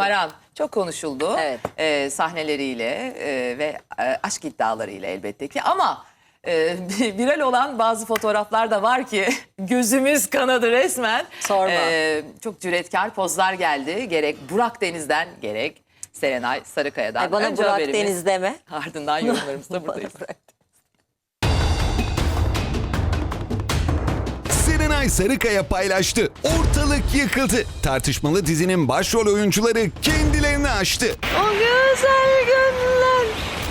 Şahmaran çok konuşuldu. Evet. Ee, sahneleriyle e, ve e, aşk iddialarıyla elbette ki ama e, viral olan bazı fotoğraflar da var ki gözümüz kanadı resmen. Sorma. Ee, çok cüretkar pozlar geldi. Gerek Burak Deniz'den gerek Serenay Sarıkaya'dan. Ay bana Önce Burak haberimiz, Deniz deme. Ardından yorumlarımızda buradayız. Serenay Sarıkaya paylaştı. Ortalık yıkıldı. Tartışmalı dizinin başrol oyuncuları kendilerini aştı. O güzel günler.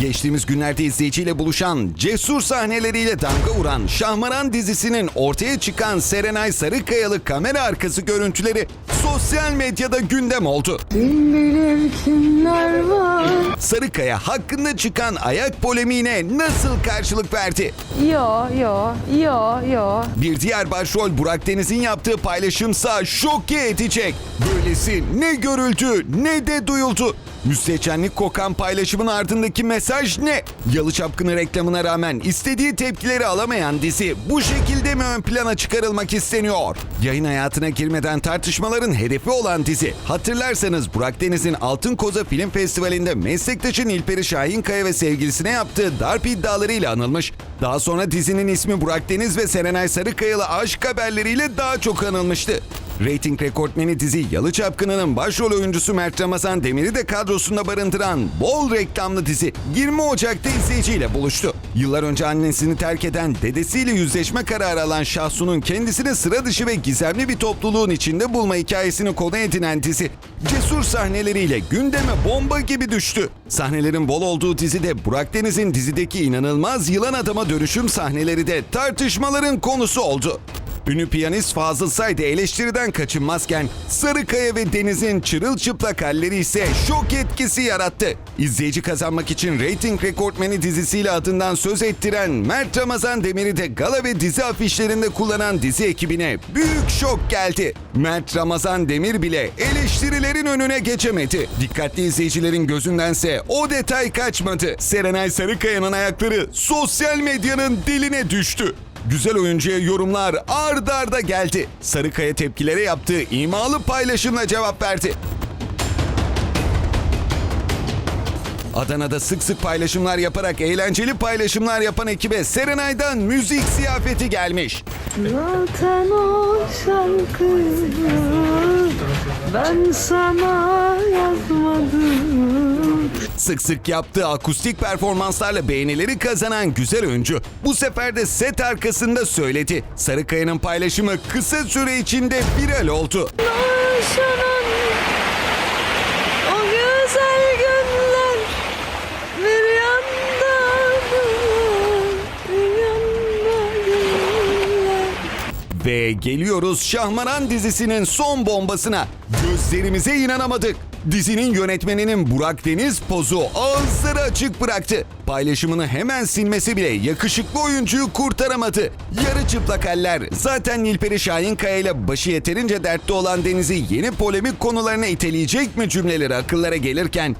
Geçtiğimiz günlerde izleyiciyle buluşan, cesur sahneleriyle damga vuran Şahmaran dizisinin ortaya çıkan Serenay Sarıkayalı kamera arkası görüntüleri sosyal medyada gündem oldu. Kim bilir kimler var. Sarıkaya hakkında çıkan ayak polemiğine nasıl karşılık verdi? Yo yo yo yo. Bir diğer başrol Burak Deniz'in yaptığı paylaşımsa şoke edecek. Böylesi ne görüldü ne de duyuldu. Müstehcenlik kokan paylaşımın ardındaki mesaj ne? Yalı Çapkını reklamına rağmen istediği tepkileri alamayan dizi bu şekilde mi ön plana çıkarılmak isteniyor? Yayın hayatına girmeden tartışmaların hedefi olan dizi. Hatırlarsanız Burak Deniz'in Altın Koza Film Festivali'nde meslektaşı Nilperi Şahinkaya ve sevgilisine yaptığı darp iddialarıyla anılmış. Daha sonra dizinin ismi Burak Deniz ve Serenay Sarıkayalı aşk haberleriyle daha çok anılmıştı. Rating rekortmeni dizi Yalı Çapkını'nın başrol oyuncusu Mert Ramazan Demir'i de kadrosunda barındıran bol reklamlı dizi 20 Ocak'ta izleyiciyle buluştu. Yıllar önce annesini terk eden dedesiyle yüzleşme kararı alan Şahsu'nun kendisini sıra dışı ve gizemli bir topluluğun içinde bulma hikayesini konu edinen dizi cesur sahneleriyle gündeme bomba gibi düştü. Sahnelerin bol olduğu dizide Burak Deniz'in dizideki inanılmaz yılan adama dönüşüm sahneleri de tartışmaların konusu oldu. Ünlü piyanist Fazıl Say da eleştiriden kaçınmazken Sarıkaya ve Deniz'in çırılçıplak halleri ise şok etkisi yarattı. İzleyici kazanmak için reyting rekortmeni dizisiyle adından söz ettiren Mert Ramazan Demir'i de gala ve dizi afişlerinde kullanan dizi ekibine büyük şok geldi. Mert Ramazan Demir bile eleştirilerin önüne geçemedi. Dikkatli izleyicilerin gözündense o detay kaçmadı. Serenay Sarıkaya'nın ayakları sosyal medyanın diline düştü. Güzel oyuncuya yorumlar ard arda geldi. Sarıkaya tepkilere yaptığı imalı paylaşımla cevap verdi. Adana'da sık sık paylaşımlar yaparak eğlenceli paylaşımlar yapan ekibe Serenay'dan müzik ziyafeti gelmiş. Zaten o şarkıyı ben sana yazmadım. Sık sık yaptığı akustik performanslarla beğenileri kazanan güzel oyuncu bu sefer de set arkasında söyledi. Sarıkaya'nın paylaşımı kısa süre içinde viral oldu. Yaşanan o güzel günler bir yanda bir yanda günler. Ve geliyoruz Şahmaran dizisinin son bombasına. Gözlerimize inanamadık. Dizinin yönetmeninin Burak Deniz pozu ağızları açık bıraktı. Paylaşımını hemen silmesi bile yakışıklı oyuncuyu kurtaramadı. Yarı çıplak haller zaten Nilperi Şahinkaya ile başı yeterince dertte olan Deniz'i yeni polemik konularına iteleyecek mi cümleleri akıllara gelirken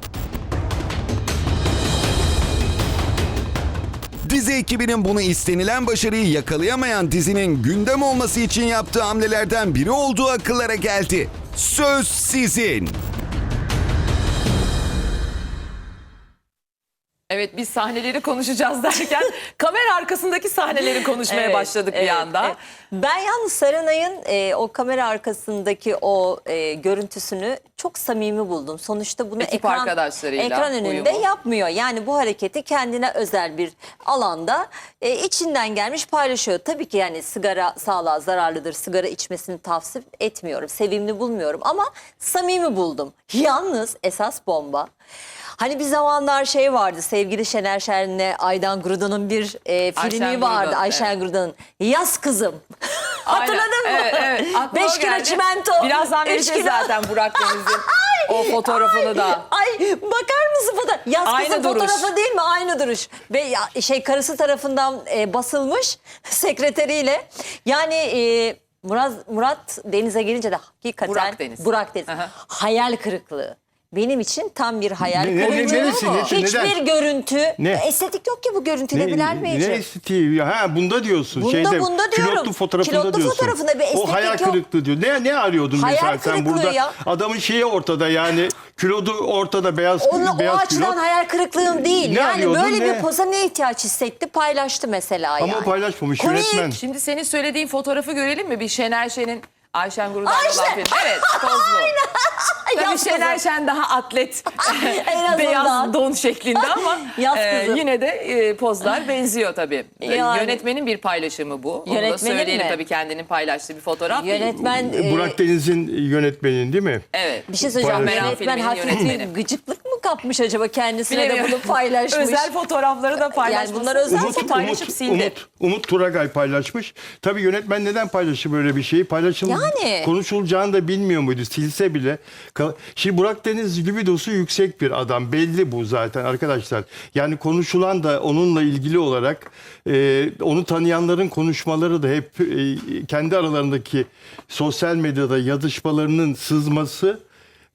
Dizi ekibinin bunu istenilen başarıyı yakalayamayan dizinin gündem olması için yaptığı hamlelerden biri olduğu akıllara geldi. Söz sizin. Evet biz sahneleri konuşacağız derken kamera arkasındaki sahneleri konuşmaya Evet, başladık bir evet, anda. evet. Ben yalnız Serenay'ın e, o kamera arkasındaki o e, görüntüsünü çok samimi buldum. Sonuçta bunu Ekip ekran, arkadaşlarıyla ekran önünde uyumu. yapmıyor. Yani bu hareketi kendine özel bir alanda e, içinden gelmiş paylaşıyor. Tabii ki yani sigara sağlığa zararlıdır. Sigara içmesini tavsiye etmiyorum. Sevimli bulmuyorum ama samimi buldum. Yalnız esas bomba. Hani bir zamanlar şey vardı sevgili Şener Şen'le Aydan Grudan'ın bir e, filmi Ayşen vardı. Grudan, Ayşen evet. Grudan'ın Yaz Kızım. Hatırladın mı? Evet, evet. Aklıma Beş o kilo geldi. çimento. Birazdan vereceğiz kilo- zaten Burak Deniz'in o fotoğrafını da. Ay bakar mısın fotoğraf? Yaz Aynı kızım duruş. fotoğrafı değil mi? Aynı duruş. Ve ya- şey karısı tarafından e, basılmış sekreteriyle. Yani e, Murat, Murat Deniz'e gelince de hakikaten Burak Deniz. Burak Deniz. Aha. Hayal kırıklığı. Benim için tam bir hayal Ne- ne- kırıklığı. neresi, neresi, Hiçbir neden? görüntü, Ne? estetik yok ki bu görüntüde Bilal ne Beyciğim. estetiği? Ya, Ha bunda diyorsun. Bunda, şeyde, bunda diyorum. Külotlu fotoğrafında Külotlu diyorsun. fotoğrafında bir O estetik hayal yok. kırıklığı diyor. Ne ne arıyordun Hayal mesela sen burada? ya. Adamın şeyi ortada yani. Kilodu ortada beyaz Onun, o beyaz açıdan külot. hayal kırıklığım değil. Ne yani arıyordun, böyle ne? bir poza ne ihtiyaç hissetti paylaştı mesela Ama yani. o paylaşmamış Komik. yönetmen. Şimdi senin söylediğin fotoğrafı görelim mi? Bir Şener Şen'in Ayşen Guru'dan Ayşe! olan film. Evet poz bu. Tabii Yaz Şener kızı. Şen daha atlet, En azından. beyaz don şeklinde ama Yaz e, kızı. yine de e, pozlar benziyor tabii. E, Yani. Yönetmenin bir paylaşımı bu. Onu da Yönetmenin söyleyelim mi? tabii kendinin paylaştığı bir fotoğraf değil. Yönetmen e, Burak Deniz'in yönetmenin değil mi? Evet. bir şey söyleyeceğim. Paylaşım. Yönetmen Filminin hafif yönetmeni. bir gıcıklık mı kapmış acaba kendisine de bunu paylaşmış. Özel fotoğrafları da paylaşmış. bunlar özel Umut, paylaşıp sildi. Umut, Umut Turagay paylaşmış. Tabii yönetmen neden paylaştı böyle bir şeyi? Paylaşım Yani. konuşulacağını da bilmiyor muydu? Silse bile. Ka- Şimdi Burak Deniz libidosu yüksek bir adam. Belli bu zaten arkadaşlar. Yani konuşulan da onunla ilgili olarak e, onu tanıyanların konuşmaları da hep e, kendi aralarındaki sosyal medyada yazışmalarının sızması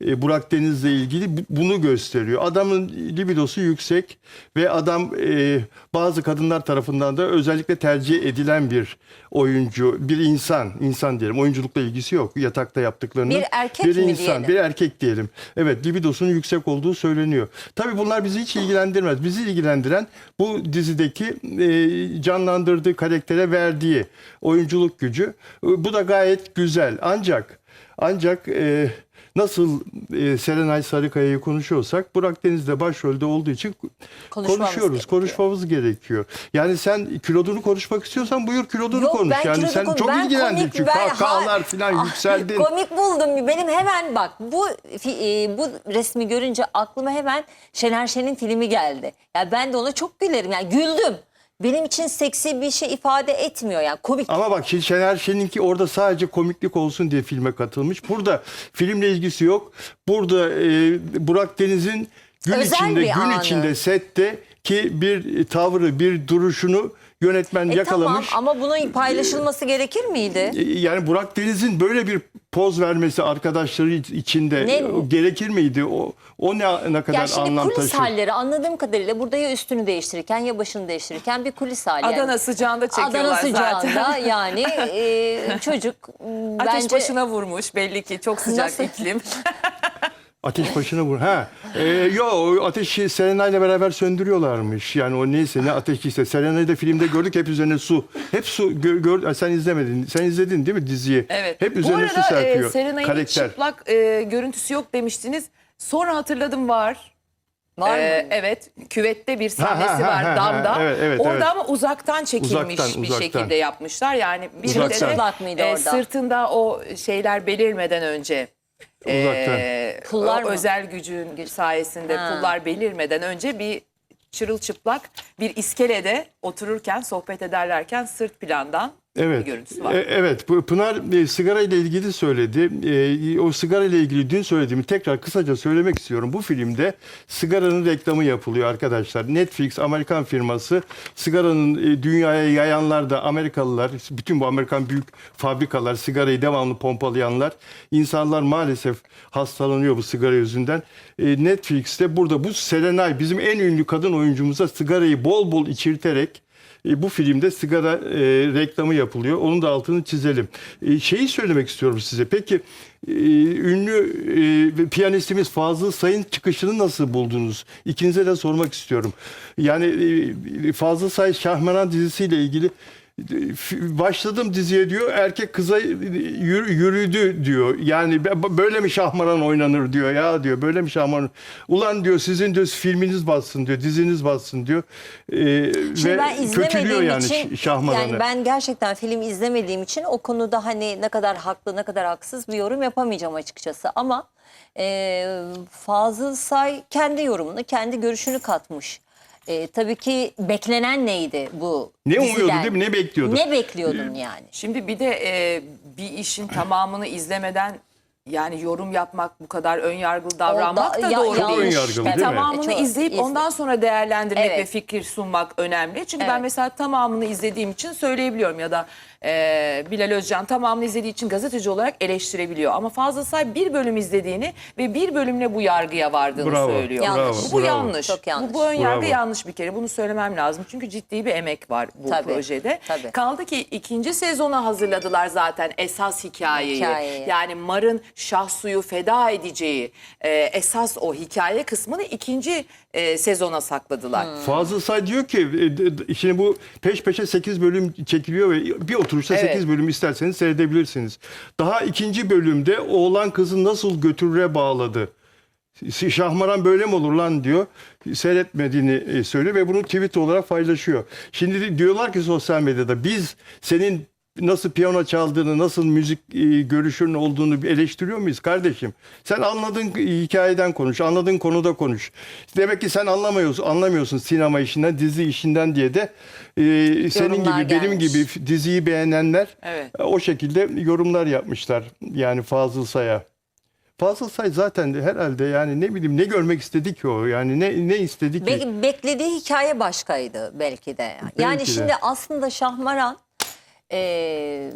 Burak Deniz'le ilgili bu- bunu gösteriyor. Adamın libidosu yüksek ve adam e, bazı kadınlar tarafından da özellikle tercih edilen bir oyuncu, bir insan, insan diyelim. Oyunculukla ilgisi yok. Yatakta yaptıklarının. Bir erkek bir mi insan, diyelim? bir erkek diyelim. Evet, libidosunun yüksek olduğu söyleniyor. Tabii bunlar bizi hiç ilgilendirmez. Bizi ilgilendiren bu dizideki e, canlandırdığı karaktere verdiği oyunculuk gücü. E, Bu da gayet güzel. Ancak ancak e, nasıl e, Serenay Sarıkaya'yı konuşuyorsak Burak Deniz de başrolde olduğu için Konuşmamız konuşuyoruz. gerekiyor. Konuşmamız gerekiyor. Yani sen kilodunu konuşmak istiyorsan buyur kilodunu Yok, konuş. ben yani sen konu- çok ben ilgilendin komik, çünkü ben- kahkahalar ha- falan Ah, yükseldin. Komik buldum. Benim hemen bak bu e, bu resmi görünce aklıma hemen Şener Şen'in filmi geldi. Ya ben de ona çok gülerim. Yani güldüm. Benim için seksi bir şey ifade etmiyor yani komik. Ama bak şimdi Şener Şen'inki orada sadece komiklik olsun diye filme katılmış. Burada filmle ilgisi yok. Burada e, Burak Deniz'in gün Özel içinde bir gün anı. içinde sette ki bir tavrı, bir duruşunu yönetmen E yakalamış. tamam ama bunun paylaşılması gerekir miydi? E, Yani Burak Deniz'in böyle bir poz vermesi arkadaşları içinde Ne- e, gerekir miydi? O o ne ne kadar Ya şimdi anlam kulis taşır? halleri anladığım kadarıyla burada ya üstünü değiştirirken ya başını değiştirirken bir kulis hali. yani. Adana sıcağında çekiyorlar Adana sıcağında zaten. yani e, çocuk Ateş bence başına vurmuş belli ki çok sıcak Nasıl? iklim. Ateş başına vur. Ha. Ee, yo ateşi Serenay'la beraber söndürüyorlarmış. Yani o neyse ne ateşiyse. Serenay'ı da filmde gördük hep üzerine su. Hep su gö- gör, sen izlemedin. Sen izledin değil mi diziyi? Evet. Hep Bu üzerine su arada serpiyor. e, Serenay'ın Karakter. çıplak e, görüntüsü yok demiştiniz. Sonra hatırladım var. var Ee, mı? evet küvette bir sahnesi ha, ha, var ha, damda. evet, evet, orada evet. ama uzaktan çekilmiş Uzaktan, bir uzaktan. şekilde yapmışlar. Yani bir de mıydı orada? sırtında o şeyler belirmeden önce Uzaktan. e, Pullar o mı? özel gücün sayesinde Ha. pullar belirmeden önce bir çırılçıplak bir iskelede otururken sohbet ederlerken sırt plandan Evet. bir görüntüsü var. E, evet. Bu Pınar e, sigara ile ilgili söyledi. E, o sigara ile ilgili dün söylediğimi tekrar kısaca söylemek istiyorum. Bu filmde sigaranın reklamı yapılıyor arkadaşlar. Netflix Amerikan firması sigaranın e, dünyaya yayanlar da Amerikalılar, bütün bu Amerikan büyük fabrikalar, sigarayı devamlı pompalayanlar, insanlar maalesef hastalanıyor bu sigara yüzünden. E, Netflix'te burada bu Serenay bizim en ünlü kadın oyuncumuza sigarayı bol bol içirterek e, bu filmde sigara e, reklamı yapılıyor. Onun da altını çizelim. E, şeyi söylemek istiyorum size. Peki e, ünlü e, piyanistimiz Fazıl Say'ın çıkışını nasıl buldunuz? İkinize de sormak istiyorum. Yani e, Fazıl Say Şahmeran dizisiyle ilgili başladım diziye diyor erkek kıza yürü- yürüdü diyor. Yani böyle mi şahmaran oynanır diyor ya diyor. Böyle mi şahmaran? Ulan diyor sizin diyor filminiz batsın diyor. Diziniz batsın diyor. Ee, Şimdi ve ben kötülüyor yani için Şahmaran'ı. yani ben gerçekten film izlemediğim için o konuda hani ne kadar haklı ne kadar haksız bir yorum yapamayacağım açıkçası ama e, Fazıl Say kendi yorumunu kendi görüşünü katmış. E, tabii ki beklenen neydi bu Ne diziden? umuyordu değil mi? Ne bekliyordun? Ne bekliyordun yani? Şimdi bir de e, bir işin tamamını izlemeden yani yorum yapmak bu kadar ön yargılı davranmak O da, ya- doğru yanlış. değil. Ön yargılı Bir değil mi? tamamını Çok izleyip izle- ondan sonra değerlendirmek Evet. ve fikir sunmak önemli. Çünkü ben Evet. mesela tamamını izlediğim için söyleyebiliyorum ya da e, Bilal Özcan tamamını izlediği için gazeteci olarak eleştirebiliyor. Ama Fazıl Say bir bölüm izlediğini ve bir bölümle bu yargıya vardığını Bravo, söylüyor. Yanlış. Bu, bu bravo. yanlış. Çok yanlış. Bu, bu ön yargı Bravo. yanlış bir kere. Bunu söylemem lazım. Çünkü ciddi bir emek var bu Tabii, projede. tabii. Kaldı ki ikinci sezona hazırladılar zaten esas hikayeyi. Hikayeyi. Yani Mar'ın Şahsu'yu feda edeceği e, esas o hikaye kısmını ikinci e, sezona sakladılar. Hmm. Fazıl Say diyor ki e, şimdi bu peş peşe 8 bölüm çekiliyor ve bir oturuşta Evet. 8 bölüm isterseniz seyredebilirsiniz. Daha ikinci bölümde oğlan kızı nasıl götürüre bağladı. Şahmaran böyle mi olur lan diyor. Seyretmediğini e, söylüyor ve bunu tweet olarak paylaşıyor. Şimdi de diyorlar ki sosyal medyada biz senin nasıl piyano çaldığını, nasıl müzik e, görüşünün olduğunu eleştiriyor muyuz kardeşim? Sen anladığın hikayeden konuş, anladığın konuda konuş. Demek ki sen anlamıyorsun, anlamıyorsun sinema işinden, dizi işinden diye de e, senin Yorumlar gibi, benim gelmiş. gibi f- diziyi beğenenler Evet. e, o şekilde yorumlar yapmışlar. Yani Fazıl Say'a. Fazıl Say zaten de herhalde yani ne bileyim ne görmek istedi ki o? Yani ne ne istedi ki? Be- beklediği hikaye başkaydı belki de. Yani Belki de. şimdi aslında Şahmaran e,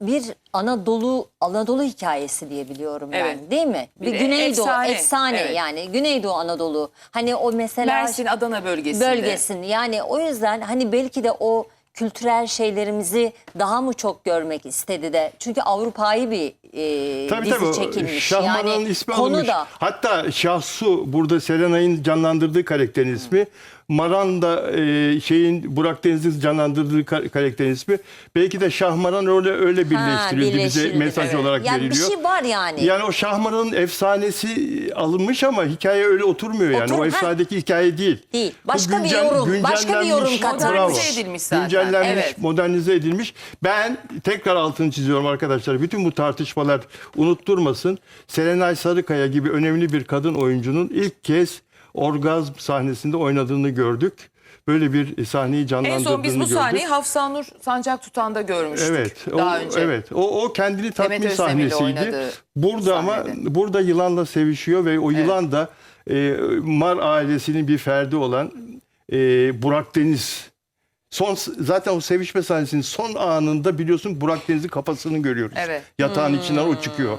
bir Anadolu Anadolu hikayesi diye biliyorum ben Evet. değil mi? Bir, Bir Güneydoğu efsane, efsane, evet. yani Güneydoğu Anadolu. Hani o mesela Mersin Adana bölgesinde. bölgesini yani o yüzden hani belki de o kültürel şeylerimizi daha mı çok görmek istedi de çünkü Avrupa'yı bir e, Tabii dizi tabii. çekilmiş Şahmaran'ın yani ismi konu alınmış. da Hatta Şahsu burada Serenay'ın canlandırdığı karakterin ismi. Maran da e, şeyin Burak Deniz'in canlandırdığı ka- karakterin ismi. Belki de Şahmaran öyle öyle birleştirildi bize birleştirildi, mesaj evet. olarak yani bir veriliyor. şey var yani. Yani o Şahmaran'ın efsanesi alınmış ama hikaye öyle oturmuyor yani. Otur- o ha. efsanedeki hikaye değil. Değil. Bu Başka bir yorum, başka bir yorum güncellenmiş. Modernize edilmiş zaten. Güncellenmiş, Evet. modernize edilmiş. Ben tekrar altını çiziyorum arkadaşlar. Bütün bu tartışmalar unutturmasın. Serenay Sarıkaya gibi önemli bir kadın oyuncunun ilk kez orgazm sahnesinde oynadığını gördük. Böyle bir sahneyi En canlandırdığını son biz bu sahneyi Hafsanur Sancak Tutan'da görmüştük. Evet, o, daha önce. evet. O, o kendini tatmin Özdemir'le sahnesiydi. oynadığı Burada ama sahnede. burada yılanla sevişiyor ve o yılan da e, Mar ailesinin bir ferdi olan e, Burak Deniz. Son zaten o sevişme sahnesinin son anında biliyorsun Burak Deniz'in kafasını görüyoruz. Evet. Yatağın içinden o çıkıyor.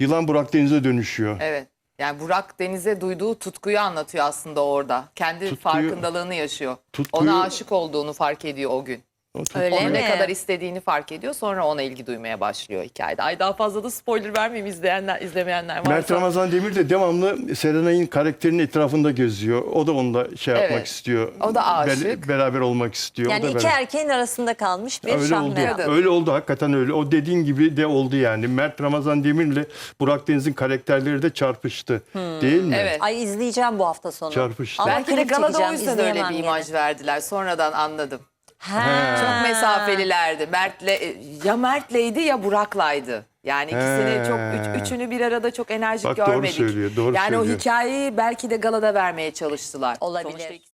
Yılan Burak Deniz'e dönüşüyor. Evet. Yani Burak Deniz'e duyduğu tutkuyu anlatıyor aslında orada. Kendi Tutkuyu- farkındalığını yaşıyor. Tutkuyu- Ona aşık olduğunu fark ediyor o gün. O Öyle mi? ne kadar istediğini fark ediyor. Sonra ona ilgi duymaya başlıyor hikayede. Ay daha fazla da spoiler vermeyeyim izleyenler, izlemeyenler varsa. Mert Ramazan Demir de devamlı Serenay'ın karakterinin etrafında geziyor. O da onunla şey yapmak Evet. istiyor. O da aşık. Bel- beraber olmak istiyor. O Yani da iki beraber- erkeğin arasında kalmış bir Öyle oldu. Şahmeran. Kadın. Öyle oldu hakikaten öyle. O dediğin gibi de oldu yani. Mert Ramazan Demir'le Burak Deniz'in karakterleri de çarpıştı. Değil mi? Evet. Ay izleyeceğim bu hafta sonu. Çarpıştı. Ama Belki de galada o yüzden öyle bir imaj verdiler. Sonradan anladım. Ha. Çok mesafelilerdi. Mert'le ya Mert'leydi ya Burak'laydı. Yani ikisini He. çok üç- üçünü bir arada çok enerjik Bak doğru görmedik. söylüyor, doğru yani o söylüyor. hikayeyi belki de galada vermeye çalıştılar. Olabilir. Sonuçta ikisi-